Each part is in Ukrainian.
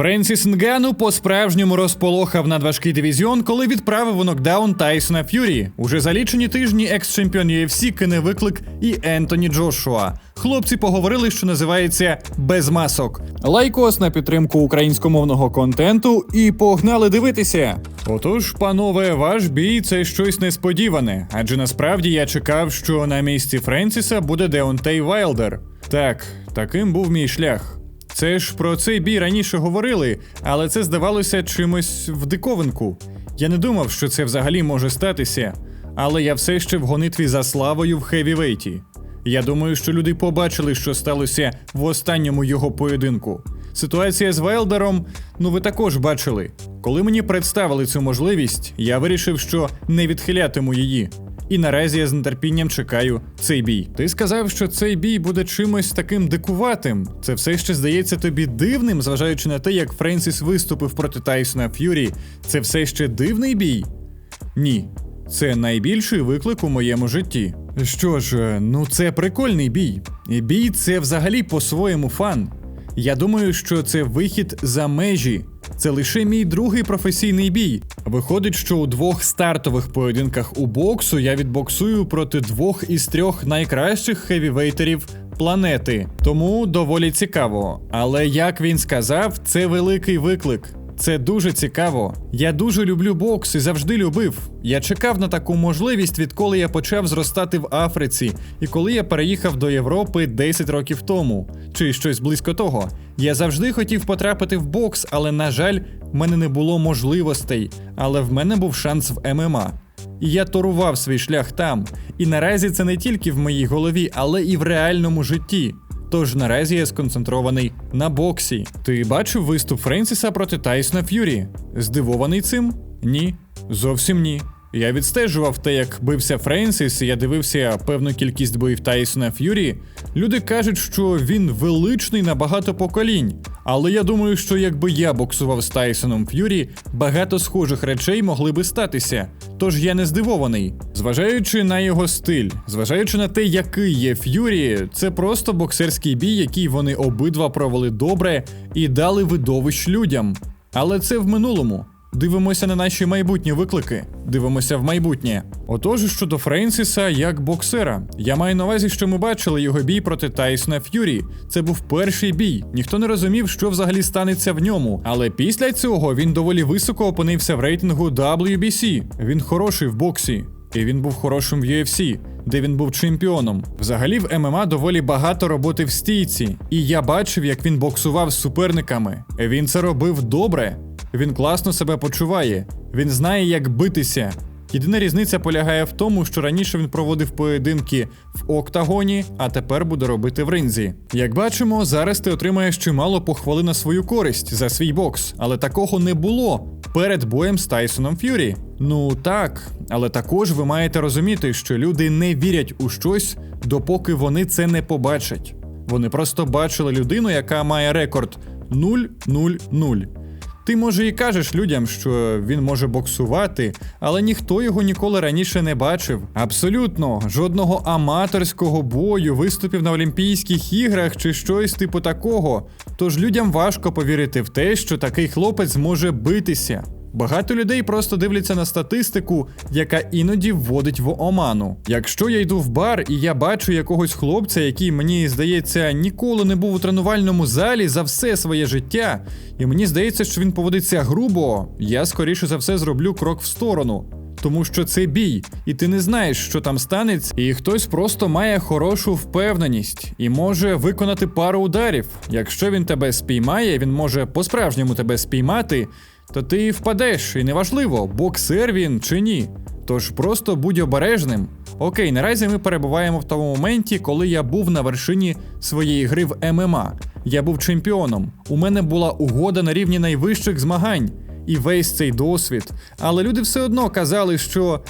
Френсіс Нгану по-справжньому розполохав надважкий дивізіон, коли відправив у нокдаун Тайсона Ф'юрі. Уже за лічені тижні екс-чемпіон UFC кине виклик і Ентоні Джошуа. Хлопці поговорили, що називається без масок. Лайкос на підтримку українськомовного контенту і погнали дивитися. Отож, панове, ваш бій це щось несподіване, адже насправді я чекав, що на місці Френсіса буде Деонтей Вайлдер. Так, таким був мій шлях. Це ж про цей бій раніше говорили, але це здавалося чимось в диковинку. Я не думав, що це взагалі може статися, але я все ще в гонитві за славою в хевівейті. Я думаю, що люди побачили, що сталося в останньому його поєдинку. Ситуація з Вайлдером, ну ви також бачили. Коли мені представили цю можливість, я вирішив, що не відхилятиму її. І наразі я з нетерпінням чекаю цей бій. Ти сказав, що цей бій буде чимось таким дикуватим. Це все ще здається тобі дивним, зважаючи на те, як Френсіс виступив проти Тайсона Ф'юрі. Це все ще дивний бій? Ні. Це найбільший виклик у моєму житті. Що ж, ну це прикольний бій. І бій це взагалі по-своєму фан. Я думаю, що це вихід за межі. Це лише мій другий професійний бій. Виходить, що у двох стартових поєдинках у боксу я відбоксую проти двох із трьох найкращих хевівейтерів планети. Тому доволі цікаво. Але як він сказав, це великий виклик. Це дуже цікаво. Я дуже люблю бокс і завжди любив. Я чекав на таку можливість, відколи я почав зростати в Африці, і коли я переїхав до Європи 10 років тому, чи щось близько того. Я завжди хотів потрапити в бокс, але, на жаль, в мене не було можливостей. Але в мене був шанс в ММА. І я торував свій шлях там. І наразі це не тільки в моїй голові, але і в реальному житті. Тож наразі я сконцентрований на боксі. Ти бачив виступ Френсіса проти Тайсона Ф'юрі? Здивований цим? Ні, зовсім ні. Я відстежував те, як бився Френсіс, я дивився певну кількість боїв Тайсона Ф'юрі. Люди кажуть, що він величний на багато поколінь. Але я думаю, що якби я боксував з Тайсоном Ф'юрі, багато схожих речей могли би статися. Тож я не здивований. Зважаючи на його стиль, зважаючи на те, який є Ф'юрі, це просто боксерський бій, який вони обидва провели добре і дали видовищ людям. Але це в минулому. Дивимося на наші майбутні виклики, дивимося в майбутнє. Отож, щодо Френсіса як боксера, я маю на увазі, що ми бачили його бій проти Тайсона Ф'юрі. Це був перший бій. Ніхто не розумів, що взагалі станеться в ньому. Але після цього він доволі високо опинився в рейтингу WBC. Він хороший в боксі. І він був хорошим в UFC, де він був чемпіоном. Взагалі в ММА доволі багато роботи в стійці, і я бачив, як він боксував з суперниками. Він це робив добре. Він класно себе почуває, він знає, як битися. Єдина різниця полягає в тому, що раніше він проводив поєдинки в октагоні, а тепер буде робити в ринзі. Як бачимо, зараз ти отримаєш чимало похвали на свою користь за свій бокс, але такого не було перед боєм з Тайсоном Ф'юрі. Ну так, але також ви маєте розуміти, що люди не вірять у щось, допоки вони це не побачать. Вони просто бачили людину, яка має рекорд 0-0-0. Ти, може, і кажеш людям, що він може боксувати, але ніхто його ніколи раніше не бачив. Абсолютно, жодного аматорського бою, виступів на Олімпійських іграх чи щось типу такого. Тож людям важко повірити в те, що такий хлопець може битися. Багато людей просто дивляться на статистику, яка іноді вводить в оману. Якщо я йду в бар і я бачу якогось хлопця, який мені здається ніколи не був у тренувальному залі за все своє життя, і мені здається, що він поводиться грубо, я скоріше за все зроблю крок в сторону. Тому що це бій, і ти не знаєш, що там станеться, і хтось просто має хорошу впевненість і може виконати пару ударів. Якщо він тебе спіймає, він може по-справжньому тебе спіймати, то ти впадеш, і неважливо, боксер він чи ні. Тож просто будь обережним. Окей, наразі ми перебуваємо в тому моменті, коли я був на вершині своєї гри в ММА. Я був чемпіоном. У мене була угода на рівні найвищих змагань і весь цей досвід. Але люди все одно казали, що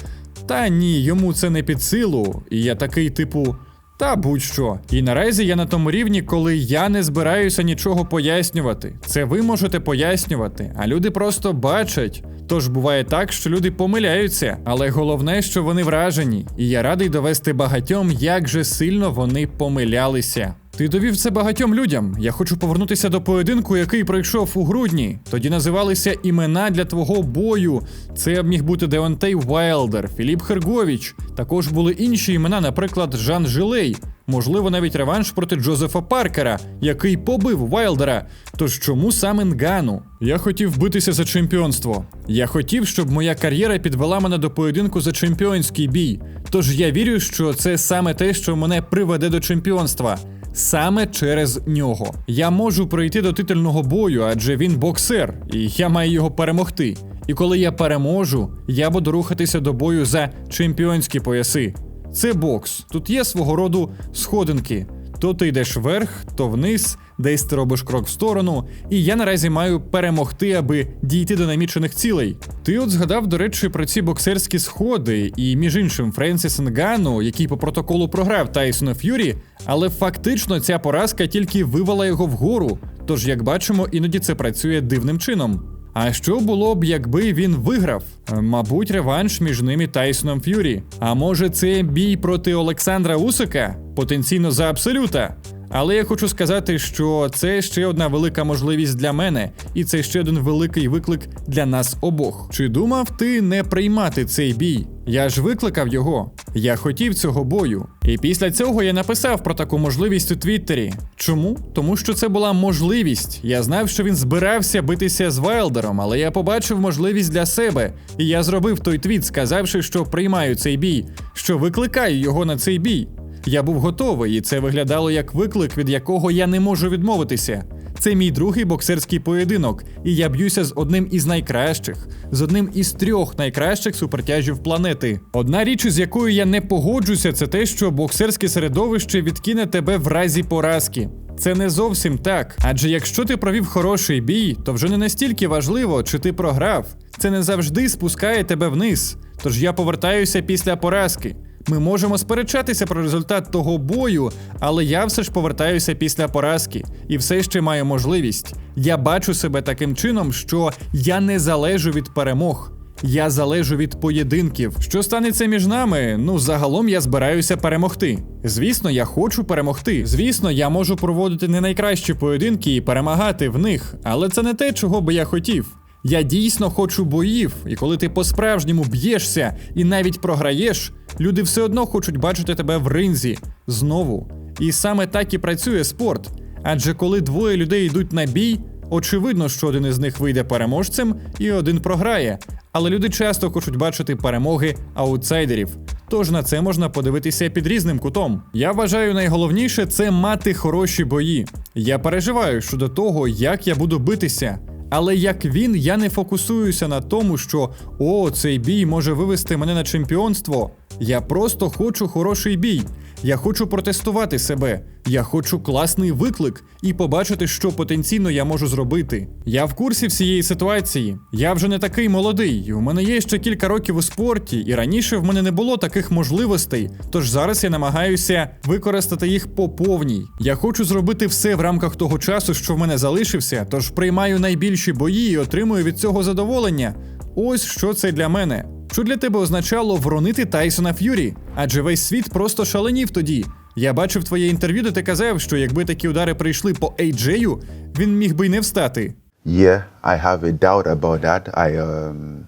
та ні, йому це не під силу. І я такий, типу. Та будь-що. І наразі я на тому рівні, коли я не збираюся нічого пояснювати. Це ви можете пояснювати, а люди просто бачать. Тож буває так, що люди помиляються, але головне, що вони вражені, і я радий довести багатьом, як же сильно вони помилялися. Ти довів це багатьом людям. Я хочу повернутися до поєдинку, який пройшов у грудні. Тоді називалися імена для твого бою. Це міг бути Деонтей Вайлдер, Філіп Херговіч. Також були інші імена, наприклад, Жан Жилей. Можливо, навіть реванш проти Джозефа Паркера, який побив Вайлдера. Тож чому саме Нгану? Я хотів битися за чемпіонство. Я хотів, щоб моя кар'єра підвела мене до поєдинку за чемпіонський бій. Тож я вірю, що це саме те, що мене приведе до чемпіонства. Саме через нього я можу прийти до титульного бою, адже він боксер, і я маю його перемогти. І коли я переможу, я буду рухатися до бою за чемпіонські пояси. Це бокс. Тут є свого роду сходинки. То ти йдеш вверх, то вниз, десь ти робиш крок в сторону, і я наразі маю перемогти, аби дійти до намічених цілей. Ти от згадав, до речі, про ці боксерські сходи, і між іншим Френсіс Нгану, який по протоколу програв Тайсону Ф'юрі, але фактично ця поразка тільки вивела його вгору. Тож, як бачимо, іноді це працює дивним чином. А що було б, якби він виграв? Е, Мабуть, реванш між ним і Тайсоном Ф'юрі. А може, це бій проти Олександра Усика? Потенційно за абсолюта. Але я хочу сказати, що це ще одна велика можливість для мене, і це ще один великий виклик для нас обох. Чи думав ти не приймати цей бій? Я ж викликав його. Я хотів цього бою. І після цього я написав про таку можливість у Твіттері. Чому? Тому що це була можливість. Я знав, що він збирався битися з Вайлдером, але я побачив можливість для себе. І я зробив той твіт, сказавши, що приймаю цей бій, що викликаю його на цей бій. Я був готовий, і це виглядало як виклик, від якого я не можу відмовитися. Це мій другий боксерський поєдинок, і я б'юся з одним із найкращих, з одним із трьох найкращих супертяжів планети. Одна річ, з якою я не погоджуся, це те, що боксерське середовище відкине тебе в разі поразки. Це не зовсім так. Адже якщо ти провів хороший бій, то вже не настільки важливо, чи ти програв. Це не завжди спускає тебе вниз. Тож я повертаюся після поразки. Ми можемо сперечатися про результат того бою, але я все ж повертаюся після поразки і все ще маю можливість. Я бачу себе таким чином, що я не залежу від перемог. Я залежу від поєдинків. Що станеться між нами? Ну, загалом я збираюся перемогти. Звісно, я хочу перемогти. Звісно, я можу проводити не найкращі поєдинки і перемагати в них, але це не те, чого би я хотів. Я дійсно хочу боїв, і коли ти по-справжньому б'єшся і навіть програєш, люди все одно хочуть бачити тебе в ринзі знову. І саме так і працює спорт. Адже коли двоє людей йдуть на бій, очевидно, що один із них вийде переможцем і один програє. Але люди часто хочуть бачити перемоги аутсайдерів. Тож на це можна подивитися під різним кутом. Я вважаю, найголовніше це мати хороші бої. Я переживаю щодо того, як я буду битися. Але як він, я не фокусуюся на тому, що о, цей бій може вивести мене на чемпіонство. Я просто хочу хороший бій. Я хочу протестувати себе. Я хочу класний виклик і побачити, що потенційно я можу зробити. Я в курсі всієї ситуації. Я вже не такий молодий. У мене є ще кілька років у спорті, і раніше в мене не було таких можливостей. Тож зараз я намагаюся використати їх по повній. Я хочу зробити все в рамках того часу, що в мене залишився. Тож приймаю найбільші бої і отримую від цього задоволення. Ось що це для мене. Що для тебе означало вронити Тайсона Ф'юрі? Адже весь світ просто шаленів тоді. Я бачив твоє інтерв'ю, де ти казав, що якби такі удари прийшли по Ейджею, він міг би й не встати. Yeah, I have a doubt about that. I um,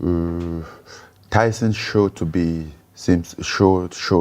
uh, Tyson showed to be seems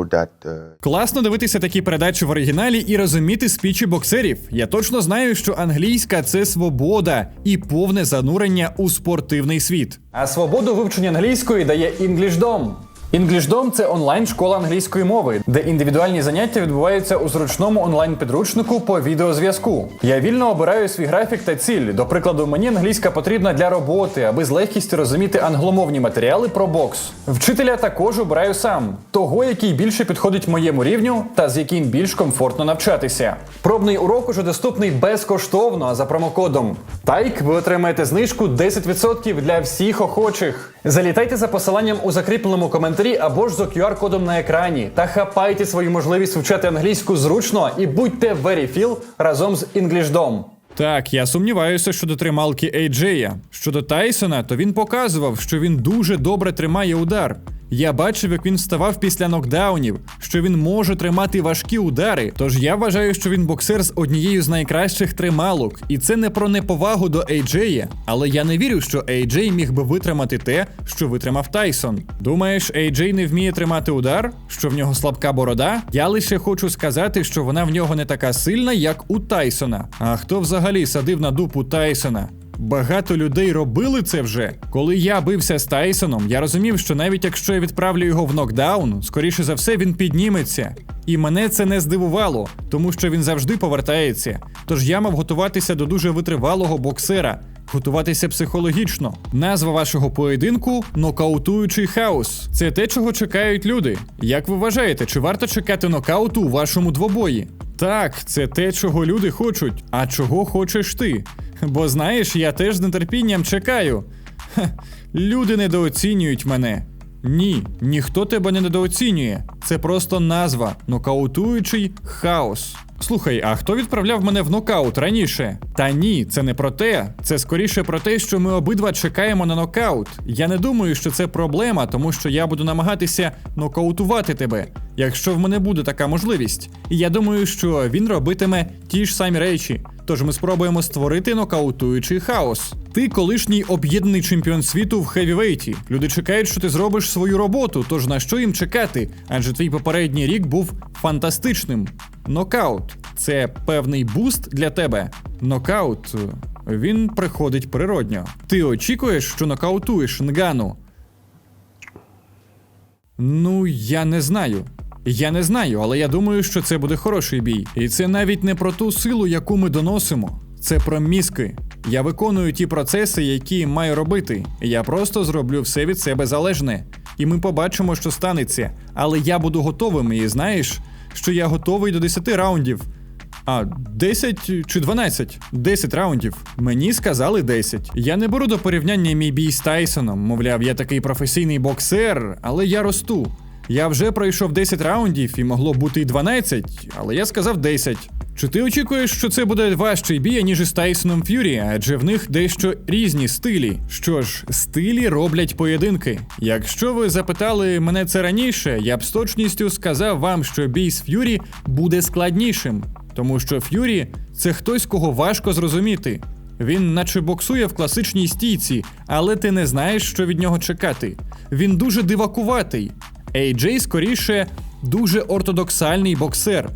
that uh, Класно дивитися такі передачі в оригіналі і розуміти спічі боксерів. Я точно знаю, що англійська це свобода і повне занурення у спортивний світ. А свободу вивчення англійської дає EnglishDom. EnglishDom – це онлайн-школа англійської мови, де індивідуальні заняття відбуваються у зручному онлайн-підручнику по відеозв'язку. Я вільно обираю свій графік та ціль. До прикладу, мені англійська потрібна для роботи, аби з легкістю розуміти англомовні матеріали про бокс. Вчителя також обираю сам, того, який більше підходить моєму рівню та з яким більш комфортно навчатися. Пробний урок уже доступний безкоштовно, за промокодом TAIK ви отримаєте знижку 10% для всіх охочих. Залітайте за посиланням у закріпленому коментарі або ж за QR-кодом на екрані та хапайте свою можливість вивчати англійську зручно і будьте very feel разом з EnglishDom. Так, я сумніваюся щодо трималки Ейджея. Щодо Тайсона, то він показував, що він дуже добре тримає удар. Я бачив, як він вставав після нокдаунів, що він може тримати важкі удари. Тож я вважаю, що він боксер з однією з найкращих трималок. І це не про неповагу до AJ, але я не вірю, що AJ міг би витримати те, що витримав Тайсон. Думаєш, AJ не вміє тримати удар? Що в нього слабка борода? Я лише хочу сказати, що вона в нього не така сильна, як у Тайсона. А хто взагалі садив на дупу Тайсона? Багато людей робили це вже. Коли я бився з Тайсоном, я розумів, що навіть якщо я відправлю його в нокдаун, скоріше за все він підніметься. І мене це не здивувало, тому що він завжди повертається. Тож я мав готуватися до дуже витривалого боксера. Готуватися психологічно. Назва вашого поєдинку нокаутуючий хаос. Це те, чого чекають люди. Як ви вважаєте, чи варто чекати нокауту у вашому двобої? Так, це те, чого люди хочуть. А чого хочеш ти? Бо знаєш, я теж з нетерпінням чекаю. Ха, люди недооцінюють мене. Ні, ніхто тебе не недооцінює. Це просто назва нокаутуючий хаос. Слухай, а хто відправляв мене в нокаут раніше? Та ні, це не про те. Це скоріше про те, що ми обидва чекаємо на нокаут. Я не думаю, що це проблема, тому що я буду намагатися нокаутувати тебе, якщо в мене буде така можливість. І я думаю, що він робитиме ті ж самі речі. Тож ми спробуємо створити нокаутуючий хаос. Ти колишній об'єднаний чемпіон світу в хевівейті. Люди чекають, що ти зробиш свою роботу. Тож на що їм чекати? Адже твій попередній рік був фантастичним. Нокаут це певний буст для тебе. Нокаут е, він приходить природньо. Ти очікуєш, що нокаутуєш Нгану? Ну, я не знаю. Я не знаю, але я думаю, що це буде хороший бій. І це навіть не про ту силу, яку ми доносимо. Це про мізки. Я виконую ті процеси, які маю робити. Я просто зроблю все від себе залежне. І ми побачимо, що станеться. Але я буду готовим, і знаєш, що я готовий до 10 раундів. А, 10 чи 12? 10 раундів. Мені сказали 10. Я не беру до порівняння мій бій з Тайсоном. Мовляв, я такий професійний боксер, але я росту. Я вже пройшов 10 раундів і могло бути і 12, але я сказав 10. Чи ти очікуєш, що це буде важчий бій, ніж із Тайсоном Ф'юрі, адже в них дещо різні стилі. Що ж, стилі роблять поєдинки. Якщо ви запитали мене це раніше, я б з точністю сказав вам, що бій з Ф'юрі буде складнішим, тому що Ф'юрі це хтось, кого важко зрозуміти. Він наче боксує в класичній стійці, але ти не знаєш, що від нього чекати. Він дуже дивакуватий. AJ скоріше дуже ортодоксальний боксер.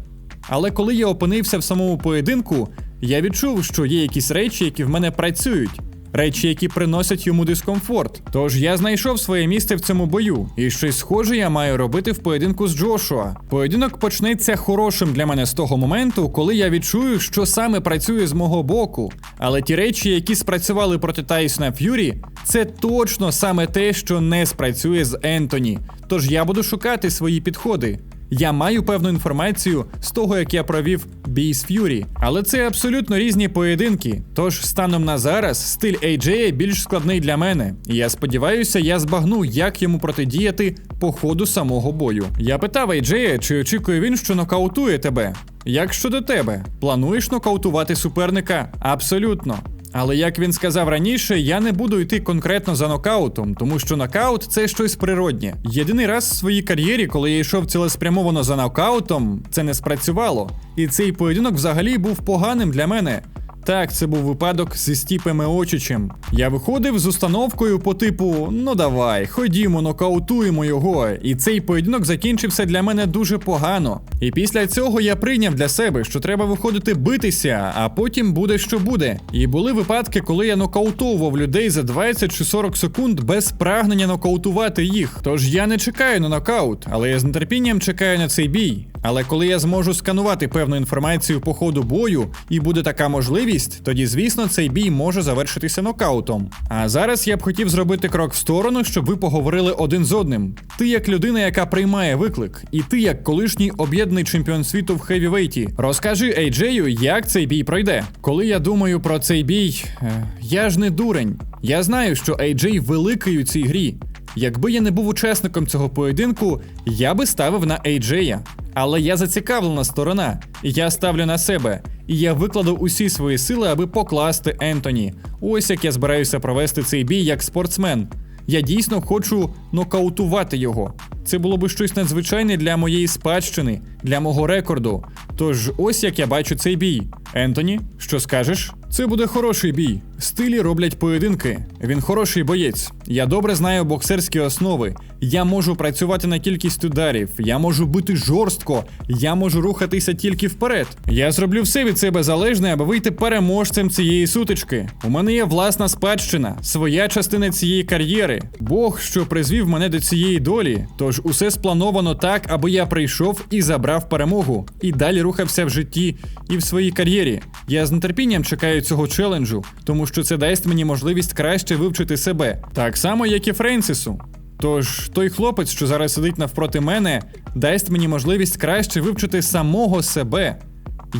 Але коли я опинився в самому поєдинку, я відчув, що є якісь речі, які в мене працюють. Речі, які приносять йому дискомфорт. Тож я знайшов своє місце в цьому бою, і щось схоже я маю робити в поєдинку з Джошуа. Поєдинок почнеться хорошим для мене з того моменту, коли я відчую, що саме працює з мого боку. Але ті речі, які спрацювали проти Тайсона Ф'юрі, це точно саме те, що не спрацює з Ентоні. Тож я буду шукати свої підходи. Я маю певну інформацію з того, як я провів бій з Ф'юрі, але це абсолютно різні поєдинки. Тож станом на зараз стиль AJ більш складний для мене. І я сподіваюся, я збагну, як йому протидіяти по ходу самого бою. Я питав AJ, чи очікує він, що нокаутує тебе. Як щодо тебе, плануєш нокаутувати суперника? Абсолютно. Але як він сказав раніше, я не буду йти конкретно за нокаутом, тому що нокаут це щось природнє. Єдиний раз в своїй кар'єрі, коли я йшов цілеспрямовано за нокаутом, це не спрацювало. І цей поєдинок взагалі був поганим для мене. Так, це був випадок зі Стіпем Очичем. Я виходив з установкою по типу: ну давай, ходімо, нокаутуємо його. І цей поєдинок закінчився для мене дуже погано. І після цього я прийняв для себе, що треба виходити битися, а потім буде що буде. І були випадки, коли я нокаутовував людей за 20 чи 40 секунд без прагнення нокаутувати їх. Тож я не чекаю на нокаут, але я з нетерпінням чекаю на цей бій. Але коли я зможу сканувати певну інформацію по ходу бою і буде така можливість, тоді звісно цей бій може завершитися нокаутом. А зараз я б хотів зробити крок в сторону, щоб ви поговорили один з одним. Ти як людина, яка приймає виклик, і ти як колишній об'єднаний чемпіон світу в хевівейті. Розкажи Ейджею, як цей бій пройде. Коли я думаю про цей бій, е, я ж не дурень. Я знаю, що AJ великий у цій грі. Якби я не був учасником цього поєдинку, я би ставив на AJ. Але я зацікавлена сторона, я ставлю на себе. І я викладу усі свої сили, аби покласти Ентоні. Ось як я збираюся провести цей бій як спортсмен. Я дійсно хочу нокаутувати його. Це було би щось надзвичайне для моєї спадщини, для мого рекорду. Тож ось як я бачу цей бій. Ентоні, що скажеш? Це буде хороший бій. Стилі роблять поєдинки. Він хороший боєць. Я добре знаю боксерські основи. Я можу працювати на кількість ударів. Я можу бити жорстко. Я можу рухатися тільки вперед. Я зроблю все від себе залежне, аби вийти переможцем цієї сутички. У мене є власна спадщина, своя частина цієї кар'єри. Бог, що призвів мене до цієї долі. Тож усе сплановано так, аби я прийшов і забрав перемогу. І далі рухався в житті і в своїй кар'єрі. Я з нетерпінням чекаю цього челенджу, тому що це дасть мені можливість краще вивчити себе, так само, як і Френсісу. Тож той хлопець, що зараз сидить навпроти мене, дасть мені можливість краще вивчити самого себе.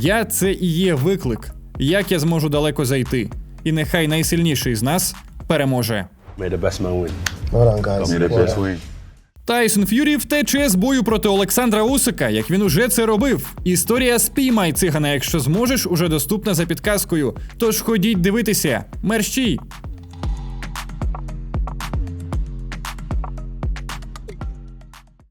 Я це і є виклик, як я зможу далеко зайти. І нехай найсильніший з нас переможе. May the best man win. Well done, guys. May the best win. Тайсон Ф'юрі втече з бою проти Олександра Усика, як він уже це робив. Історія спіймай цигана, якщо зможеш, уже доступна за підказкою. Тож ходіть дивитися. Мерщій!